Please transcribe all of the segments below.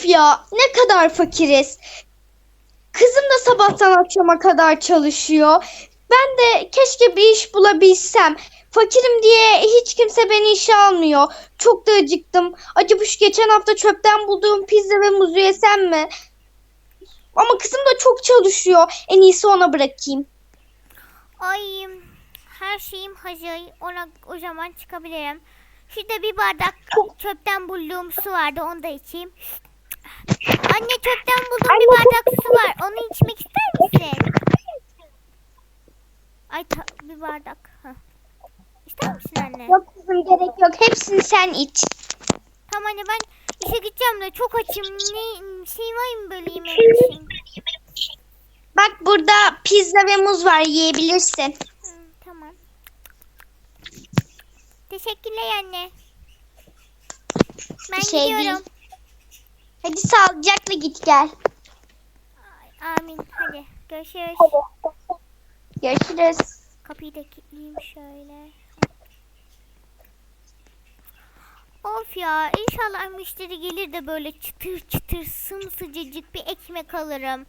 Of ya ne kadar fakiriz. Kızım da sabahtan akşama kadar çalışıyor. Ben de keşke bir iş bulabilsem. Fakirim diye hiç kimse beni işe almıyor. Çok da acıktım. Acaba şu geçen hafta çöpten bulduğum pizza ve muzu yesem mi? Ama kızım da çok çalışıyor. En iyisi ona bırakayım. Ay her şeyim hazır. Ona o zaman çıkabilirim. Şurada bir bardak çöpten bulduğum su vardı. Onu da içeyim. Anne çöpten bulduğum bir bardak su var. Onu içmek ister misin? Ay bir bardak. İster misin anne? Yok kızım gerek yok. Hepsini sen iç. Tamam anne ben işe gideceğim de çok açım. Ne şey var mı böyle yemek için? Bak burada pizza ve muz var yiyebilirsin. Hı, tamam. Teşekkürler anne. Ben şey gidiyorum. değil. Hadi sağlıcakla git gel. Amin. Hadi görüşürüz. Görüşürüz. Kapıyı da kilitleyeyim şöyle. Of ya inşallah müşteri gelir de böyle çıtır çıtır sımsıcacık bir ekmek alırım.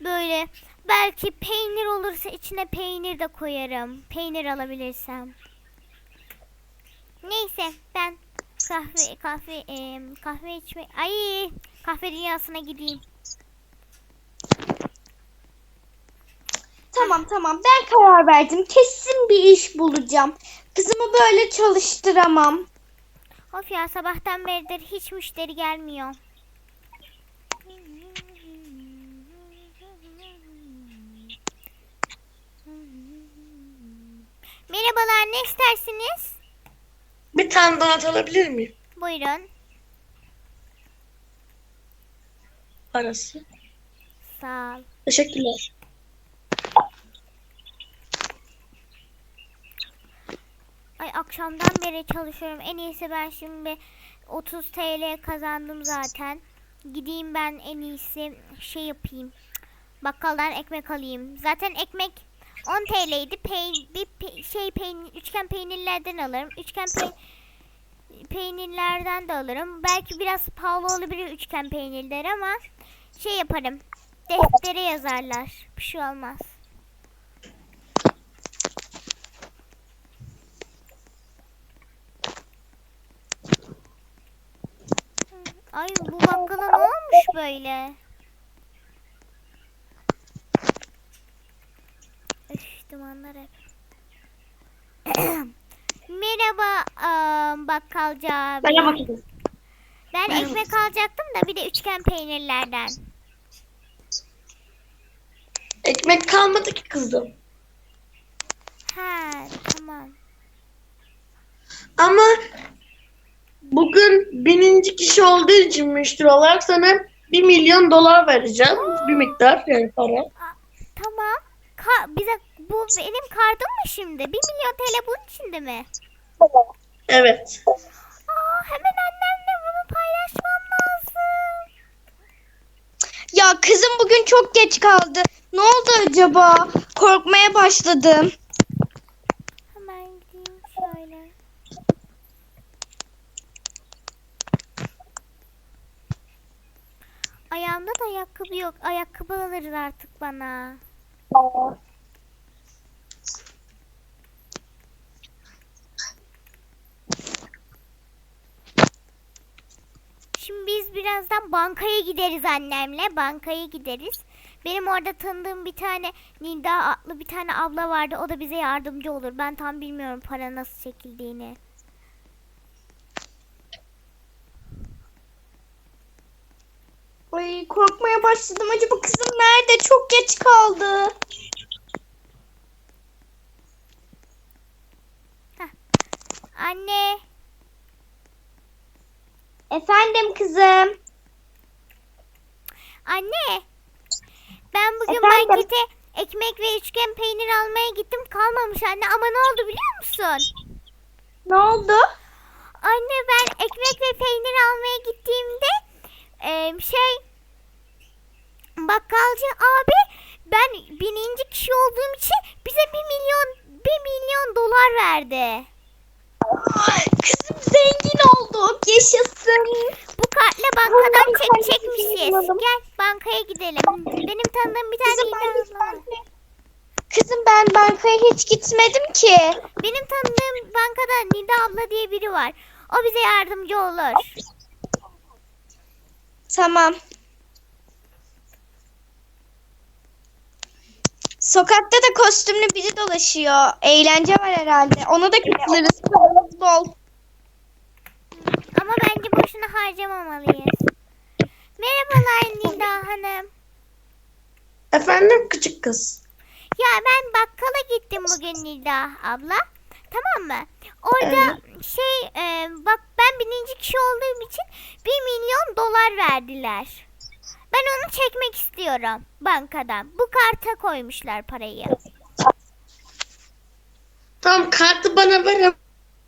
Böyle belki peynir olursa içine peynir de koyarım. Peynir alabilirsem. Neyse ben kahve kahve em, kahve içme ay kahve dünyasına gideyim. Tamam tamam ben karar verdim. Kesin bir iş bulacağım. Kızımı böyle çalıştıramam. Of ya sabahtan beridir hiç müşteri gelmiyor. Merhabalar ne istersiniz? Bir tane donat alabilir miyim? Buyurun. Parası. Sağ ol. Teşekkürler. Ay akşamdan beri çalışıyorum. En iyisi ben şimdi 30 TL kazandım zaten. Gideyim ben en iyisi şey yapayım. Bakkaldan ekmek alayım. Zaten ekmek 10 TL'ydi. Peyn bir pe- şey peynir üçgen peynirlerden alırım. Üçgen pey peynirlerden de alırım. Belki biraz pahalı olabilir üçgen peynirler ama şey yaparım. Deftere yazarlar. Bir şey olmaz. Ay bu bakkala ne olmuş böyle? Üf dumanlar hep. Merhaba ıı, bakkalcı abi. Merhaba. Ben ekmek alacaktım da bir de üçgen peynirlerden. Ekmek kalmadı ki kızım. Ha tamam. Ama bugün bininci kişi olduğu için müşteri olarak sana bir milyon dolar vereceğim. Bir miktar yani para. Aa, tamam. Ka- bize bu benim kartım mı şimdi? 1 milyon TL bunun içinde mi? Evet. Aa, hemen bunu paylaşmam lazım. Ya kızım bugün çok geç kaldı. Ne oldu acaba? Korkmaya başladım. Hemen gideyim şöyle. Ayağımda da ayakkabı yok. Ayakkabı alırız artık bana. Şimdi biz birazdan bankaya gideriz annemle. Bankaya gideriz. Benim orada tanıdığım bir tane Nilda adlı bir tane abla vardı. O da bize yardımcı olur. Ben tam bilmiyorum para nasıl çekildiğini. Ay korkmaya başladım. Acaba kızım nerede? Çok geç kaldı. Anne, Efendim kızım. anne. Ben bugün Efendim? markete ekmek ve üçgen peynir almaya gittim. Kalmamış anne ama ne oldu biliyor musun? Ne oldu? Anne ben ekmek ve peynir almaya gittiğimde şey bakkalcı abi ben bininci kişi olduğum için bize bir milyon bir milyon dolar verdi. Kızım. Yaşasın. Bu kartla bankadan çek çekmiş alalım. Gel bankaya gidelim. Benim tanıdığım bir tane Kızım ben abla var. Kızım ben bankaya hiç gitmedim ki. Benim tanıdığım bankada Nida abla diye biri var. O bize yardımcı olur. Tamam. Sokakta da kostümlü biri dolaşıyor. Eğlence var herhalde. Ona da katılırız. Paramız bol. Ama bence boşuna harcamamalıyız. Merhabalar Nida Hanım. Efendim küçük kız. Ya ben bakkala gittim bugün Nida abla. Tamam mı? Orada şey e, bak ben bininci kişi olduğum için 1 milyon dolar verdiler. Ben onu çekmek istiyorum bankadan. Bu karta koymuşlar parayı. Tamam kartı bana ver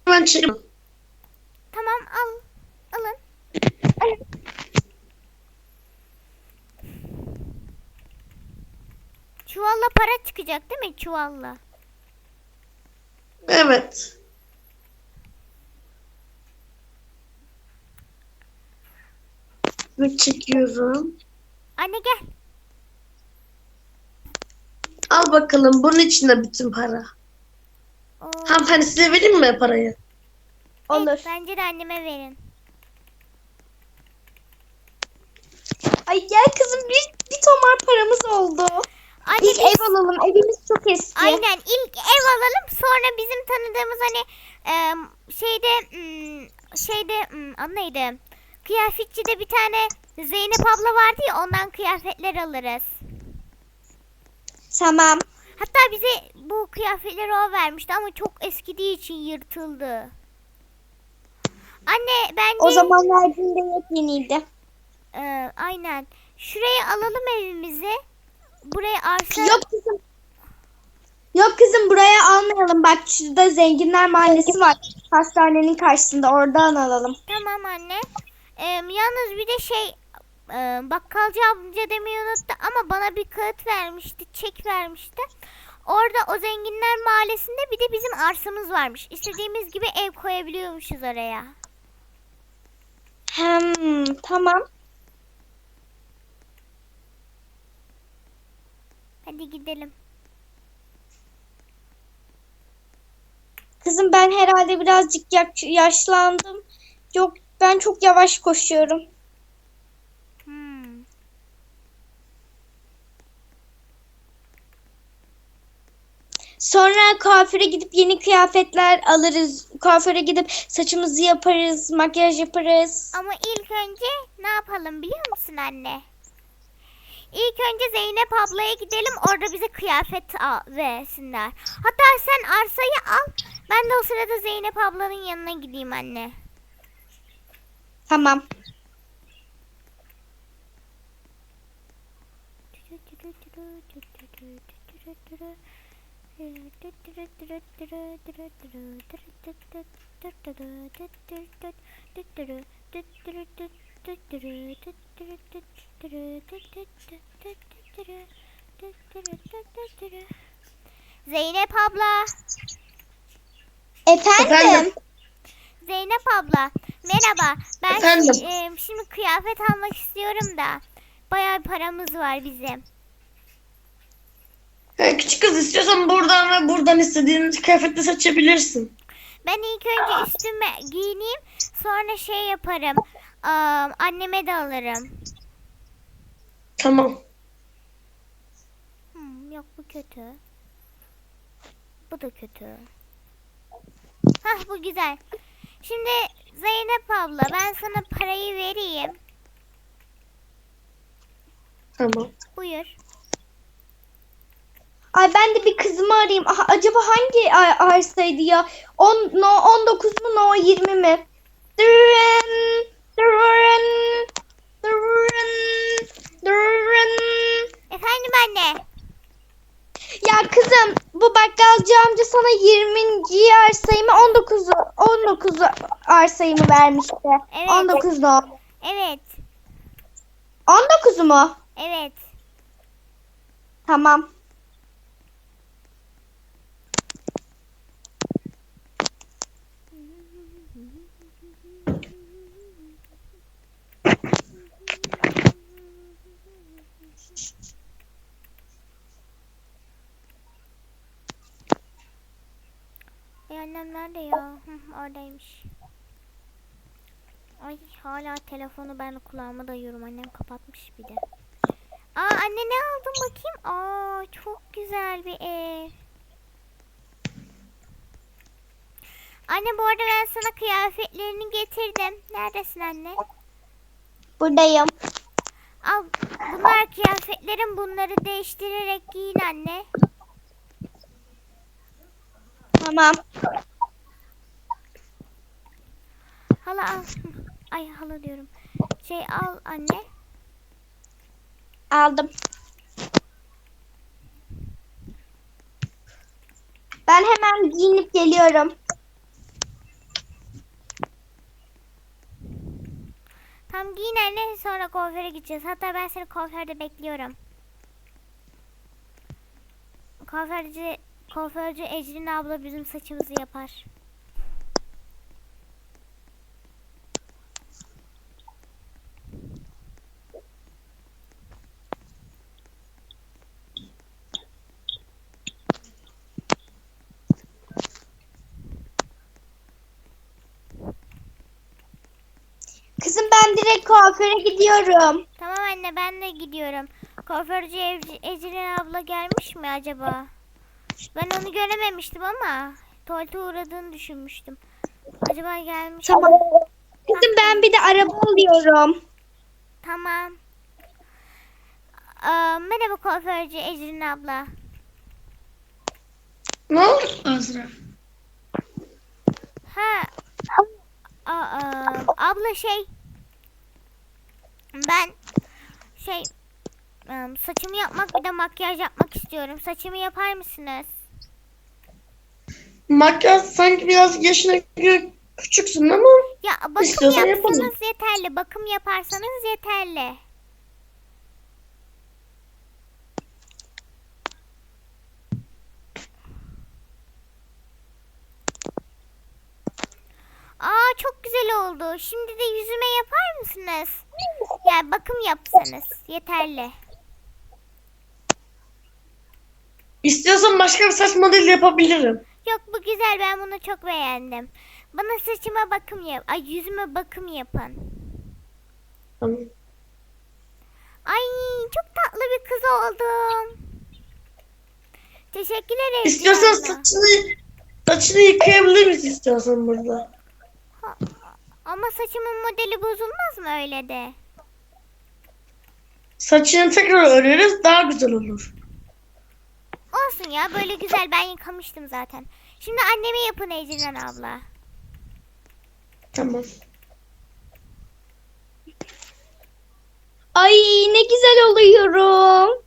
hemen çekeyim. Tamam al. Alın. Çuvalla para çıkacak değil mi? Çuvalla. Evet. Ve çekiyorum. Anne gel. Al bakalım bunun içinde bütün para. Oo. Hanımefendi size vereyim mi parayı? Olur. Evet, bence de anneme verin. Ay gel kızım bir, bir tomar paramız oldu. Anne İlk biz- ev alalım. Evimiz çok eski. Aynen ilk ev alalım sonra bizim tanıdığımız hani şeyde hmm, şeyde hmm, adı neydi? Kıyafetçide bir tane Zeynep abla vardı ya ondan kıyafetler alırız. Tamam. Hatta bize bu kıyafetleri o vermişti ama çok eskidiği için yırtıldı. Anne bence O zaman verdiğinde yepyeniydi. E, aynen şuraya alalım evimizi. Buraya arsa Yok kızım. Yok kızım buraya almayalım. Bak şurada zenginler mahallesi var. Hastanenin karşısında oradan alalım. Tamam anne. Ee, yalnız bir de şey e, bakkalcı amca demeyi unuttu ama bana bir kağıt vermişti, çek vermişti. Orada o zenginler mahallesinde bir de bizim arsamız varmış. İstediğimiz gibi ev koyabiliyormuşuz oraya. Hmm, tamam. Hadi gidelim. Kızım ben herhalde birazcık yaş- yaşlandım. Yok ben çok yavaş koşuyorum. Hmm. Sonra kuaföre gidip yeni kıyafetler alırız. Kuaföre gidip saçımızı yaparız, makyaj yaparız. Ama ilk önce ne yapalım biliyor musun anne? İlk önce Zeynep ablaya gidelim orada bize kıyafet al, versinler. Hatta sen arsayı al. Ben de o sırada Zeynep ablanın yanına gideyim anne. Tamam. Zeynep abla. Efendim? Efendim? Zeynep abla. Merhaba. Ben Efendim? şi- e, şimdi kıyafet almak istiyorum da. Bayağı paramız var bizim. Ha, küçük kız istiyorsan buradan ve buradan istediğin kıyafetle seçebilirsin. Ben ilk önce üstüme giyineyim. Sonra şey yaparım. Am, anneme de alırım. Tamam. Hmm, yok bu kötü. Bu da kötü. Hah bu güzel. Şimdi Zeynep abla ben sana parayı vereyim. Tamam. Buyur. Ay ben de bir kızımı arayayım. Aha, acaba hangi ar- arsaydı ya? 10 no 19 mu no 20 mi? Dırın, dırın, dırın, dırın. Efendim anne. Ya kızım bu bakkalcı amca sana 20. arsayımı 19 19 arsayımı vermişti. Evet. 19 no. Evet. 19 mu? Evet. Tamam. Annem nerede ya? Hı, oradaymış. Ay hala telefonu ben kulağıma dayıyorum. Annem kapatmış bir de. Aa anne ne aldın bakayım? Aa çok güzel bir ev. Anne bu arada ben sana kıyafetlerini getirdim. Neredesin anne? Buradayım. Al bunlar kıyafetlerim bunları değiştirerek giyin anne. Tamam. Hala al. Ay hala diyorum. Şey al anne. Aldım. Ben hemen giyinip geliyorum. Tam giyin anne sonra kuaföre gideceğiz. Hatta ben seni kuaförde bekliyorum. Kuaförcü, kuaförcü Ecrin abla bizim saçımızı yapar. Kızım ben direkt kuaföre gidiyorum. Tamam anne ben de gidiyorum. Kuaförcü Ecrin abla gelmiş mi acaba? Ben onu görememiştim ama tuvalete uğradığını düşünmüştüm. Acaba gelmiş mi? Tamam. Kızım ben bir de araba alıyorum. Tamam. Aa, merhaba kuaförcü Ecrin abla. Ne oldu Azra? Ha. Aa, abla şey. Ben şey saçımı yapmak bir de makyaj yapmak istiyorum. Saçımı yapar mısınız? Makyaj sanki biraz yaşına göre küçüksün ama Ya bakım İstiyorsan yapsanız yapalım. yeterli. Bakım yaparsanız yeterli. Aa çok güzel oldu. Şimdi de yüzüme yapar mısınız? Ya bakım yapsanız yeterli. İstiyorsan başka bir saç modeli yapabilirim. Yok bu güzel ben bunu çok beğendim. Bana saçıma bakım yap. Ay yüzüme bakım yapın. Tamam. Ay çok tatlı bir kız oldum. Teşekkür ederim. İstiyorsan saçını saçını yıkayabilir misin istiyorsan burada? Ha- Ama saçımın modeli bozulmaz mı öyle de? Saçını tekrar öreriz daha güzel olur. Olsun ya böyle güzel ben yıkamıştım zaten. Şimdi anneme yapın Ecrin abla. Tamam. Ay ne güzel oluyorum.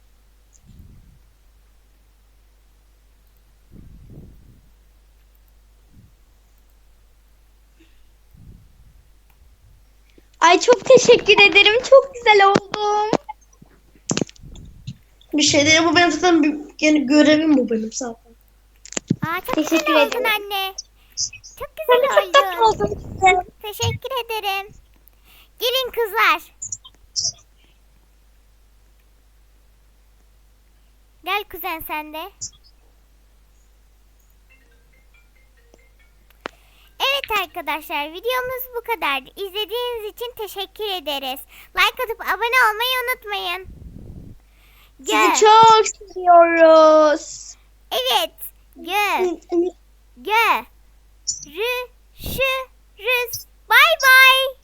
Ay çok teşekkür ederim. Çok güzel oldum. Bir şey değil bu benim zaten bir, yani görevim bu benim zaten. Aa çok Teşekkür güzel oldun ederim. anne. Çok Ben güzel çok tatlı oldun. Teşekkür ederim. Gelin kızlar. Gel kuzen sen de. Evet arkadaşlar videomuz bu kadardı. İzlediğiniz için teşekkür ederiz. Like atıp abone olmayı unutmayın. Gö. Sizi çok seviyoruz. Evet. Gö. Gö. Rı. Şı. Rız. Bay bay.